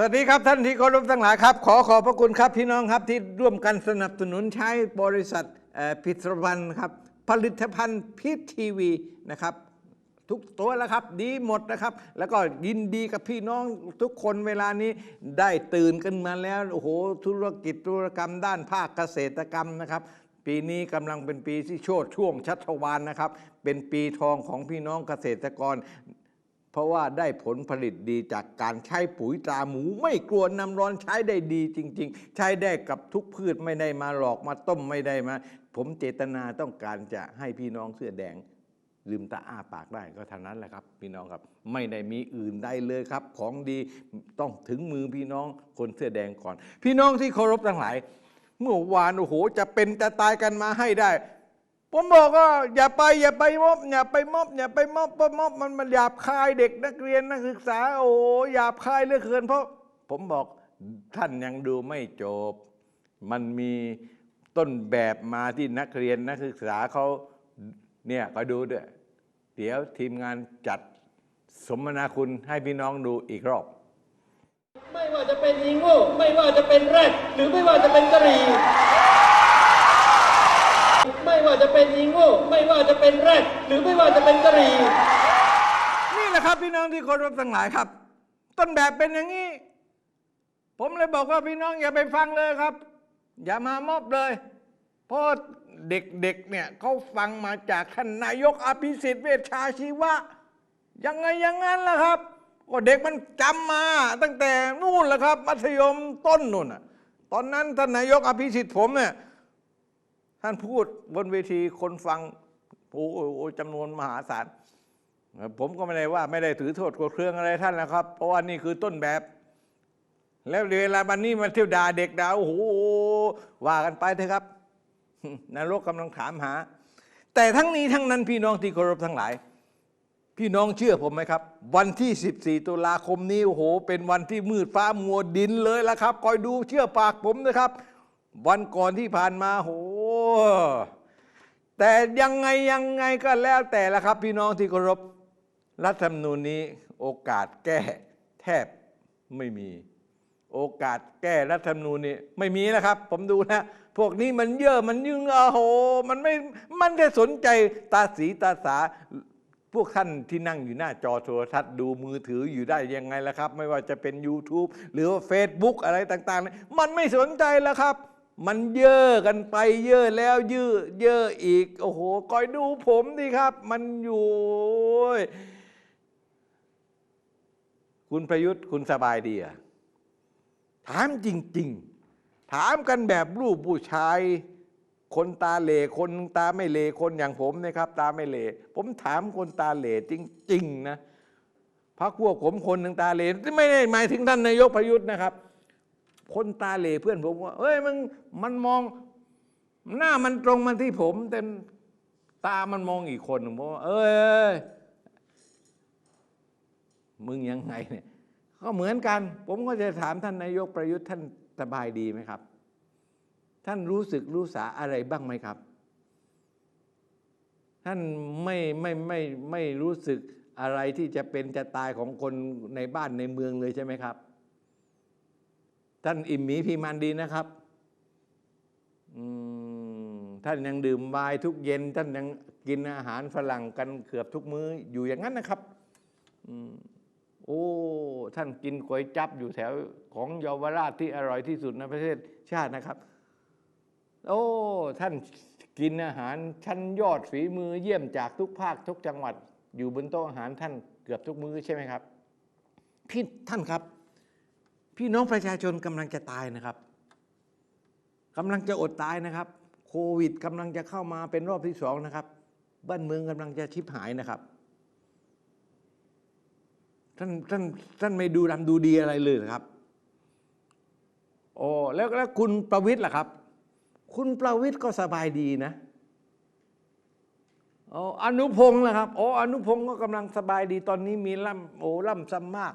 สวัสดีครับท่านที่เคารพทั้งหลายครับ ขอขอบพระคุณครับพี่น้องครับที่ร่วมกันสนับสนุนใช้บริษัทเอ่อพิตรวันครับผลิตภัณฑ์พีทีวีนะครับ ทุกตัวแล้วครับ ดีหมดนะครับ แล้วก็ยินดีกับพี่น้องทุกคนเวลานี้ได้ตื่นกันมาแล้วโอ้โหธุรกิจธุรกรรมด้านภาคเกษตรกรรมนะครับปีนี้กำลังเป็นปีที่โชดช่วงชัชวานนะครับ เป็นปีทองของพี่น้องเกษตรกร เพราะว่าได้ผลผลิตดีจากการใช้ปุ๋ยตราหมูไม่กลัวน้ำร้อนใช้ได้ดีจริง ๆ ใช้ได้กับทุกพืชไม่ได้มาหลอกมาต้มไม่ได้มา ผมเจตนาต้องการจะให้พี่น้องเสื้อแดงลืมตาอ้าปากได้ก็เท่านั้นแหละครับ พี่น้องครับ ไม่ได้มีอื่นใดเลยครับ ของดีต้องถึงมือพี่น้องคนเสื้อแดงก่อน พี่น้องที่เคารพทั้งหลาย เมื่อวานโอ้โหจะเป็นจะตายกันมาให้ได้ ผมบอกว่าอย่าไปอย่าไปมอบอย่าไปมอบอย่าไปมอบเพราะมอบมันมันหยาบคายเด็กนักเรียนนักศึกษา โอ้หยาบคายเหลือเกินเพราะ ผมบอกท่านยังดูไม่จบ มันมีต้นแบบมาที่นักเรียนนักศึกษาเขาเนี่ยก็ดูด้วยเดี๋ยวทีมงานจัดสมนาคุณให้พี่น้องดูอีกรอบ ไม่ว่าจะเป็นอีโง่ไม่ว่าจะเป็นแรดหรือไม่ว่าจะเป็นกะหรี่ ไม่ว่าจะเป็นอีโง่ไม่ว่าจะเป็นแรดหรือไม่ว่าจะเป็นกะหรี่นี่แหละครับพี่น้องที่เคารพทั้งหลายครับ ต้นแบบเป็นอย่างนี้ ผมเลยบอกว่าพี่น้องอย่าไปฟังเลยครับ อย่ามามอบเลย เพราะเด็กๆเนี่ยเขาฟังมาจากท่านนายกอภิสิทธิ์เวชชาชีวะยังไงอยังงั้นล่ะครับก็เด็กมันจำมาตั้งแต่นู่นแหละครับ มัธยมต้นนู่นตอนนั้นท่านนายกอภิสิทธิ์ผมเนี่ย ท่านพูดบนเวทีคนฟังโอ้โหจำนวนมหาศาลผมก็ไม่ได้ว่าไม่ได้ถือโทษกรธเครื่องอะไรท่านนะครับ เพราะว่านี่คือต้นแบบ แล้วเวลาบันนี้มันเที่ยวด่าเด็กด่าโอ้โหว่ากันไปเถอะครับนรกกำลังถามหา แต่ทั้งนี้ทั้งนั้นพี่น้องที่เคารพทั้งหลาย พี่น้องเชื่อผมไหมครับ วันที่ 14 ตุลาคมนี้โอ้โห เป็นวันที่มืดฟ้ามัวดินเลยละครับ คอยดูเชื่อปากผมนะครับ วันก่อนที่ผ่านมาโหแต่ยังไงยังไงก็แล้วแต่ละครับ พี่น้องที่เคารพรัฐธรรมนูญนี้ โอกาสแก้แทบไม่มี โอกาสแก้รัฐธรรมนูญนี้ไม่มีแล้วครับ ผมดูนะพวกนี้มันเยอะมันยึงโอ้โห มันไม่มันได้สนใจตาสีตาสาพวกท่านที่นั่งอยู่หน้าจอโทรทัศน์ดูมือถืออยู่ได้ยังไงล่ะครับ ไม่ว่าจะเป็น YouTube หรือว่า Facebook อะไรต่าง ๆ มันไม่สนใจแล้วครับ มันเย่อกันไปเย่อแล้วยือเย่ออีก โอ้โหคอยดูผมดิครับ มันอยู่ คุณประยุทธ์คุณสบายดีอะถามจริง ๆ ถามกันแบบรูปผู้ชาย คนตาเหล่คนตาไม่เหล่คนอย่างผมนะครับ ตาไม่เหล่ผมถามคนตาเหล่จริง ๆ นะพักพวกผมคนหนึ่งตาเหล่ไม่ได้หมายถึงท่านนายกประยุทธ์นะครับ คนตาเหล่เพื่อนผมว่าเอ้ยมันมันมองหน้ามันตรงมาที่ผม แต่ตามันมองอีกคนผมว่าเอ้ยมึงยังไงเนี่ยก็เหมือนกัน ผมก็จะถามท่านนายกประยุทธ์ท่านสบายดีไหมครับ ท่านรู้สึกรู้สาอะไรบ้างไหมครับ ท่านไม่ไม่ไม่ไม่รู้สึกอะไรที่จะเป็นจะตายของคนในบ้านในเมืองเลยใช่ไหมครับ ท่านอิ่มหมีพีมันดีนะครับท่านยังดื่มไวน์ทุกเย็น ท่านยังกินอาหารฝรั่งกันเกือบทุกมื้ออยู่อย่างนั้นนะครับอโอ้ท่านกินก๋วยจับอยู่แถวของเยาวราชที่อร่อยที่สุดในประเทศชาตินะครับ โอ้ท่านกินอาหารชั้นยอดฝีมือเยี่ยมจากทุกภาคทุกจังหวัด อยู่บนโต๊ะอาหารท่านเกือบทุกมื้อใช่ไหมครับพี่ท่านครับ พี่น้องประชาชนกำลังจะตายนะครับกำลังจะอดตายนะครับ โควิดกำลังจะเข้ามาเป็นรอบที่สองนะครับ บ้านเมืองกำลังจะชิบหายนะครับท่านท่านท่านไม่ดูดำดูดีอะไรเลยเหรอครับโอ้แล้วแล้วคุณประวิทย์ล่ะครับ คุณประวิทย์ก็สบายดีนะโอ้อนุพงศ์ล่ะครับโอ้อนุพงศ์ก็กำลังสบายดีตอนนี้มีร่ำโอ้ร่ำซ้ำมาก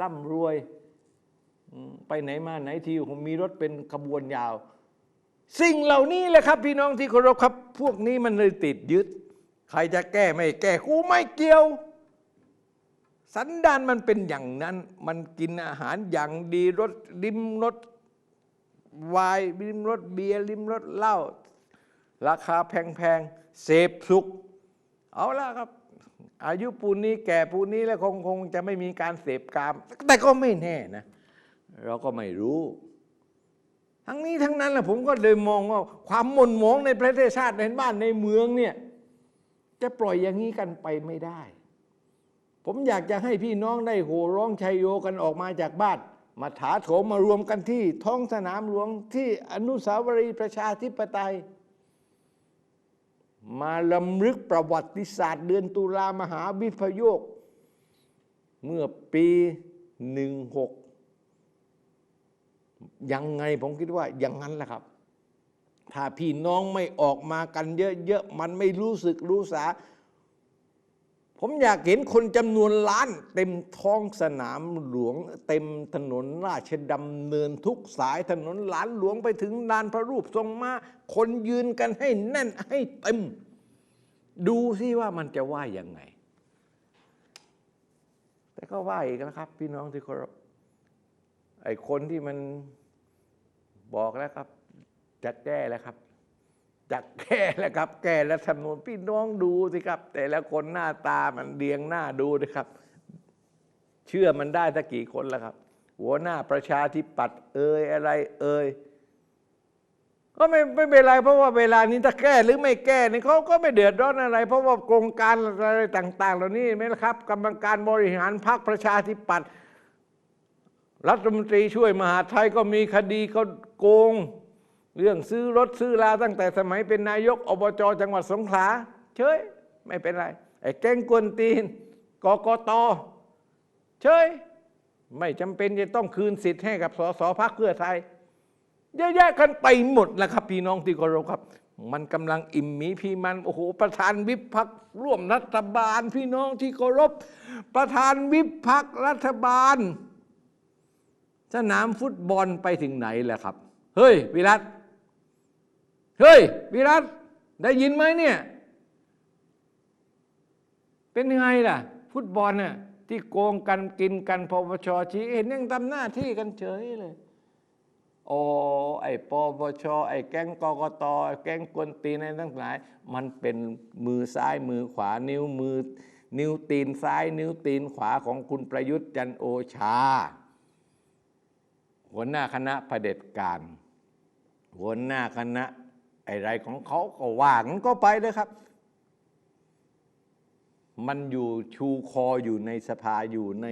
ร่ำรวย ไปไหนมาไหนทีผมมีรถเป็นขบวนยาว สิ่งเหล่านี้แหละครับ พี่น้องที่เคารพครับ พวกนี้มันเลยติดยึด ใครจะแก้ไม่แก้กูไม่เกี่ยว สันดานมันเป็นอย่างนั้น มันกินอาหารอย่างดีรสริมรสไวน์ริมรสเบียร์ริมรสเหล้าราคาแพงๆเสพสุข เอาละครับ อายุปูนนี้แก่ปูนนี้แล้วคงคงจะไม่มีการเสพกาม แต่ก็ไม่แน่นะ เราก็ไม่รู้ ทั้งนี้ทั้งนั้นแหละผมก็เลยมองว่า ความหม่นหมองในประเทศชาติในบ้านในเมืองเนี่ยจะปล่อยอย่างนี้กันไปไม่ได้ ผมอยากจะให้พี่น้องได้โห่ร้องชัยโยกันออกมาจากบ้าน มาถาโถมมารวมกันที่ ท้องสนามหลวงที่อนุสาวรีย์ประชาธิปไตย มาลำลึกประวัติศาสตร์ เดือนตุลามหาวิพโยค เมื่อปี 16 ยังไงผมคิดว่าอย่างนั้นแหละครับ ถ้าพี่น้องไม่ออกมากันเยอะๆมันไม่รู้สึกรู้สา ผมอยากเห็นคนจำนวนล้าน เต็มท้องสนามหลวง เต็มถนนราชดำเนินทุกสายถนนหลานหลวงไปถึงลานพระรูปทรงมาคนยืนกันให้แน่นให้เต็ม ดูสิว่ามันจะว่ายังไง แต่ก็ว่าอีกนะครับ พี่น้องที่เคารพไอ้คนที่มัน บอกแล้วครับ จะแก้แล้วครับจะแก้แล้วครับ แก้แล้วทำนวนพี่น้องดูสิครับ แต่ละคนหน้าตามันเรียงหน้าดูนะครับ เชื่อมันได้สักกี่คนแล้วครับ หัวหน้าประชาธิปัตย์เอ่ยอะไร เอ่ยก็ไม่ไม่เป็นไรเพราะว่าเวลานี้ถ้าแก้หรือไม่แก้นี่เขาก็ไม่เดือดร้อนอะไร เพราะว่าโครงการอะไรต่าง ๆ เหล่านี้ไหมล่ะครับกรรมการบริหารพรรคประชาธิปัตย์รัฐมนตรีช่วยมหาไทยก็มีคดีก็ โกง เรื่องซื้อรถซื้อลาตั้งแต่สมัยเป็นนายกอบจจังหวัดสงขลาเฉยไม่เป็นไรไอ้แก๊งกวนตีนกกตเฉยไม่จำเป็นจะต้องคืนสิทธิ์ให้กับสสพักเพื่อไทยเยอะแยะกันไปหมดแล้วครับพี่น้องที่เคารพครับ มันกำลังอิ่มมีพีมันโอ้โหประธานวิปพักร่วมรัฐบาลพี่น้องที่เคารพ ประธานวิปพักรัฐบาล สนามฟุตบอลไปถึงไหนแล้วครับ เฮ้ย วิรัตเฮ้ย วิรัตได้ยินไหมเนี่ย เป็นไงล่ะ ฟุตบอลน่ะที่โกงกันกินกันปปชชี้เห็นยังทำหน้าที่กันเฉยเลยโอ้ไอ้ปปชไอ้แก๊งกกตไอแก๊งกวนตีนอะไรทั้งหลาย มันเป็นมือซ้ายมือขวานิ้วมือ นิ้วตีนซ้าย นิ้วตีนขวาของคุณประยุทธ์จันโอชา หัวหน้าคณะเผด็จการ หัวหน้าคณะไอะไรของเขาก็ว่างนก็ไปเลยครับ มันอยู่ชูคออยู่ในสภาอยู่ใน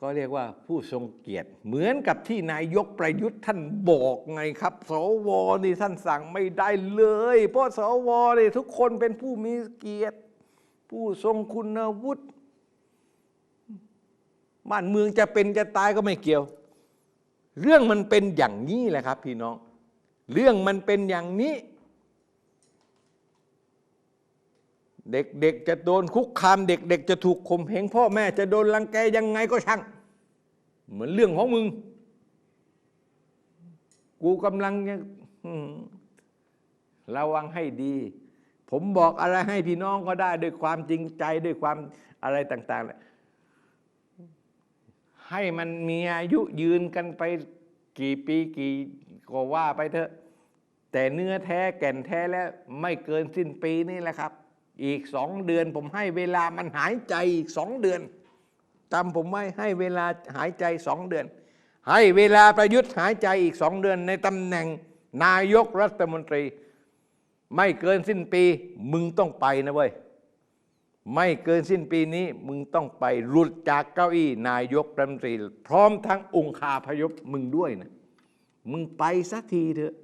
ก็เรียกว่าผู้ทรงเกียรติ เหมือนกับที่นายกประยุทธ์ท่านบอกไงครับ สวนี่ท่านสั่งไม่ได้เลย เพราะสวนี่ทุกคนเป็นผู้มีเกียรติ ผู้ทรงคุณวุฒิบ้านเมืองจะเป็นจะตายก็ไม่เกี่ยว เรื่องมันเป็นอย่างนี้แหละครับ พี่น้อง เรื่องมันเป็นอย่างนี้ เด็กๆจะโดนคุกคาม เด็ก ๆ จะถูกข่มเหงพ่อแม่ จะโดนรังแกยังไงก็ช่าง เหมือนเรื่องของมึง กูกำลังระวังให้ดี ผมบอกอะไรให้พี่น้องก็ได้ด้วยความจริงใจด้วยความอะไรต่างๆแหละ ให้มันมีอายุยืนกันไปกี่ปีกี่ก็ว่าไปเถอะ แต่เนื้อแท้แก่นแท้แล้วไม่เกินสิ้นปีนี่แหละครับ อีกสองเดือนผมให้เวลามันหายใจอีกสองเดือนจำผมไว้ให้เวลาหายใจสองเดือน ให้เวลาประยุทธ์หายใจอีกสองเดือน ในตำแหน่งนายกรัฐมนตรี ไม่เกินสิ้นปี มึงต้องไปนะเว้ย ไม่เกินสิ้นปีนี้มึงต้องไปหลุดจากเก้าอี้นายกรัฐมนตรี พร้อมทั้งองคาพยพมึงด้วยนะ มึงไปสักทีเถอะ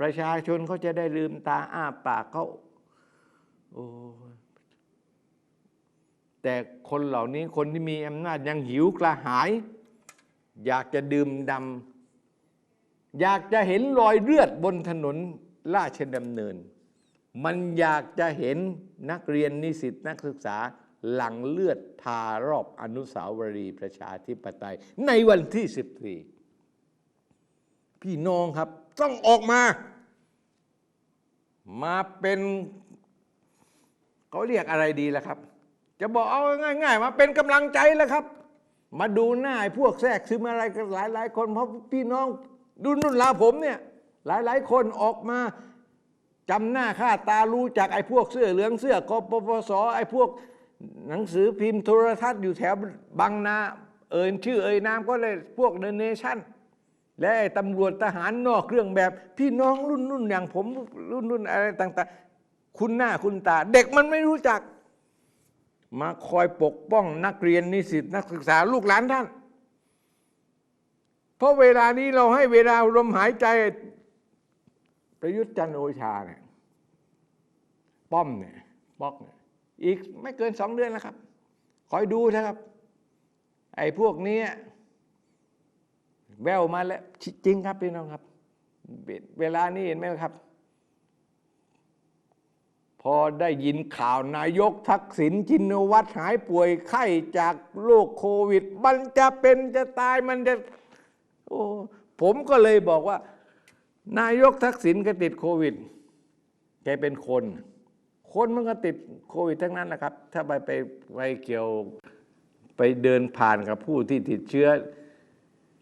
ประชาชนเขาจะได้ลืมตาอ้าปากเขาโอ้แต่คนเหล่านี้คนที่มีอำนาจยังหิวกระหาย อยากจะดื่มดำอยากจะเห็นรอยเลือดบนถนนราชดำเนิน มันอยากจะเห็นนักเรียนนิสิตนักศึกษาหลังเลือดทารอบอนุสาวรีย์ประชาธิปไตย ในวันที่ 14 พี่น้องครับต้องออกมา มาเป็นเขาเรียกอะไรดีล่ะครับ จะบอกเอาง่าย ๆ มาเป็นกำลังใจแล้วครับ มาดูหน้าพวกแทรกซึมอะไรกันหลายๆคนเพราะพี่น้องดูนุ่นลาผมเนี่ยหลายๆคนออกมา จำหน้าค่าตารู้จักไอ้พวกเสื้อเหลืองเสื้อกปปสไอ้พวกหนังสือพิมพ์โทรทัศน์อยู่แถวบางนา เอ่ยชื่อเอ่ยนามก็เลยพวกเดนเนชั่น และตำรวจทหารนอกเครื่องแบบ พี่น้องรุ่นรุ่นอย่างผมรุ่นรุ่นอะไรต่างๆ คุณหน้าคุณตา เด็กมันไม่รู้จัก มาคอยปกป้องนักเรียนนิสิตนักศึกษาลูกหลานท่าน เพราะเวลานี้เราให้เวลาลมหายใจ ประยุทธ์จันโอชาเนี่ยป้อมเนี่ยป๊อกเนี่ยอีกไม่เกินสองเดือนแล้วครับ คอยดูนะครับ ไอ้พวกนี้แววมาแล้วจริงครับพี่น้องครับ เวลานี้เห็นไหมครับ พอได้ยินข่าวนายกทักษิณชินวัตรหายป่วยไข้จากโรคโควิด มันจะเป็นจะตายมันจะโอ้ผมก็เลยบอกว่า นายกทักษิณก็ติดโควิด แกเป็นคน คนมันก็ติดโควิดทั้งนั้นแหละครับ ถ้าไปไปไปเกี่ยวไปเดินผ่านกับผู้ที่ติดเชื้อ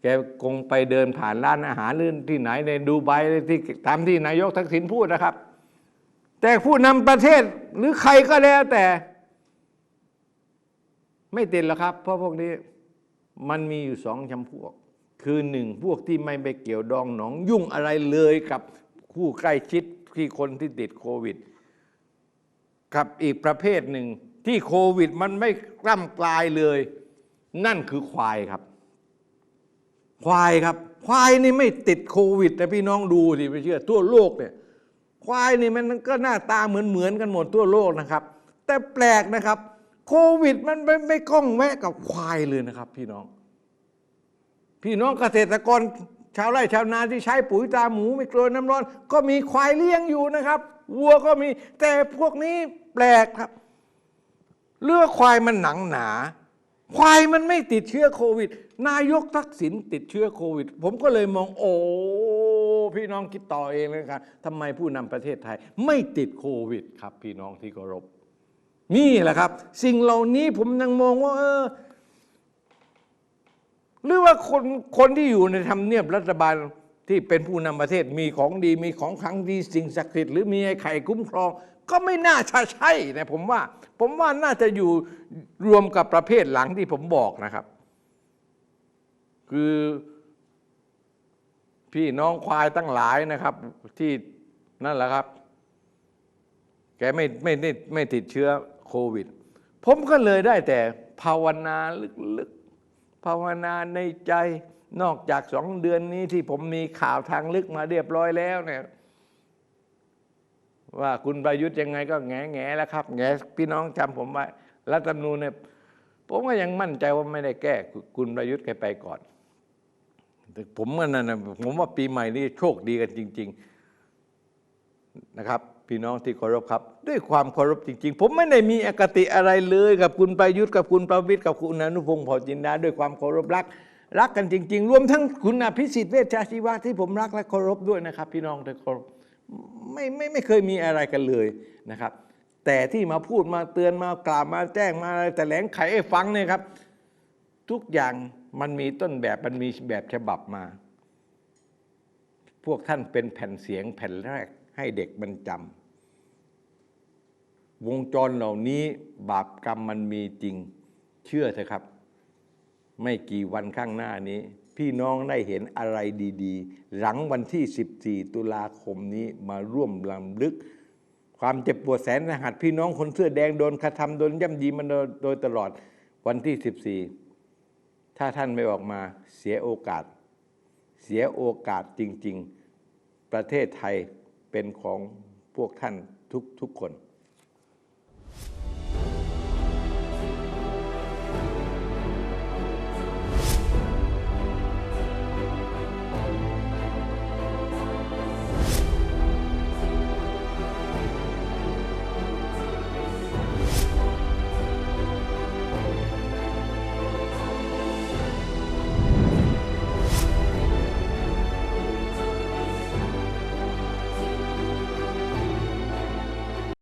แกคงไปเดินผ่านร้านอาหารหรือที่ไหนในดูไบที่ตามที่นายกทักษิณพูดนะครับ แต่ผู้นำประเทศหรือใครก็แล้วแต่ ไม่ติดหรอกครับ เพราะพวกนี้มันมีอยู่สองจำพวก คือหนึ่งพวกที่ไม่ไปเกี่ยวดองหนองยุ่งอะไรเลยกับผู้ใกล้ชิดที่คนที่ติดโควิด กับอีกประเภทหนึ่งที่โควิดมันไม่กล้ำกลายเลย นั่นคือควายครับ ควายครับ ควายนี่ไม่ติดโควิดแต่พี่น้องดูสิไม่เชื่อ ทั่วโลกเนี่ย ควายนี่มันก็หน้าตาเหมือนเหมือนกันหมดทั่วโลกนะครับ แต่แปลกนะครับ โควิดมันไม่ไม่กล้องแวะกับควายเลยนะครับ พี่น้อง พี่น้องเกษตรกรชาวไร่ชาวนาที่ใช้ปุ๋ยตาหมูไม่กลัวน้ำร้อน ก็มีควายเลี้ยงอยู่นะครับวัวก็มี แต่พวกนี้แปลกครับ เลือกควายมันหนังหนา ควายมันไม่ติดเชื้อโควิด นายกทักษิณติดเชื้อโควิด ผมก็เลยมองโอ้พี่น้องคิดต่อเองเลยครับทำไมผู้นำประเทศไทย ไม่ติดโควิด ครับ พี่น้องที่เคารพนี่แหละครับ สิ่งเหล่านี้ผมยังมองว่าเออ หรือว่าคนคนที่อยู่ในทำเนียบรัฐบาลที่เป็นผู้นำประเทศมีของดีมีของขลังดีสิ่งศักดิ์สิทธิ์หรือมีไอ้ไข่คุ้มครอง ก็ไม่น่าจะใช่นะผมว่า ผมว่าน่าจะอยู่รวมกับประเภทหลังที่ผมบอกนะครับ คือพี่น้องควายตั้งหลายนะครับ ที่นั่นแหละครับ แกไม่ไม่ไม่ไม่ติดเชื้อโควิด ผมก็เลยได้แต่ภาวนาลึกๆ ภาวนาในใจนอกจากสองเดือนนี้ที่ผมมีข่าวทางลึกมาเรียบร้อยแล้วเนี่ยว่าคุณประยุทธ์ยังไงก็แง่แง่แล้วครับแง่พี่น้องจำผมไว้รัฐธรรมนูญเนี่ยผมก็ยังมั่นใจว่าไม่ได้แก้คุณประยุทธ์แกไปก่อนแต่ผมว่านั่นนะผมว่าปีใหม่นี้โชคดีกันจริง ๆนะครับ พี่น้องที่เคารพครับ ด้วยความเคารพจริง ๆ ผมไม่ได้มีอคติอะไรเลยกับคุณประยุทธ์กับคุณประวิตรกับคุณอนุพงศ์เผ่าจินดาด้วยความเคารพรัก รักกันจริง ๆ รวมทั้งคุณอภิสิทธิ์เวชชาชีวะที่ผมรักและเคารพด้วยนะครับ พี่น้องที่เคารพไม่ไม่ไม่เคยมีอะไรกันเลยนะครับ แต่ที่มาพูดมาเตือนมากล่าวมาแจ้งมาอะไรแต่แหลงไขให้ฟังเนี่ยครับ ทุกอย่างมันมีต้นแบบมันมีแบบฉบับมา พวกท่านเป็นแผ่นเสียงแผ่นแรก ให้เด็กมันจำวงจรเหล่านี้บาปกรรมมันมีจริงเชื่อเถอะครับ ไม่กี่วันข้างหน้านี้ พี่น้องได้เห็นอะไรดีๆ หลังวันที่ 14 ตุลาคมนี้มาร่วมลำลึก ความเจ็บปวดแสนสาหัสพี่น้องคนเสื้อแดงโดนกระทำโดนย่ำยีมันโดยตลอดวันที่ 14 ถ้าท่านไม่ออกมาเสียโอกาส เสียโอกาสจริง ๆ ประเทศไทย เป็นของพวกท่านทุกๆคน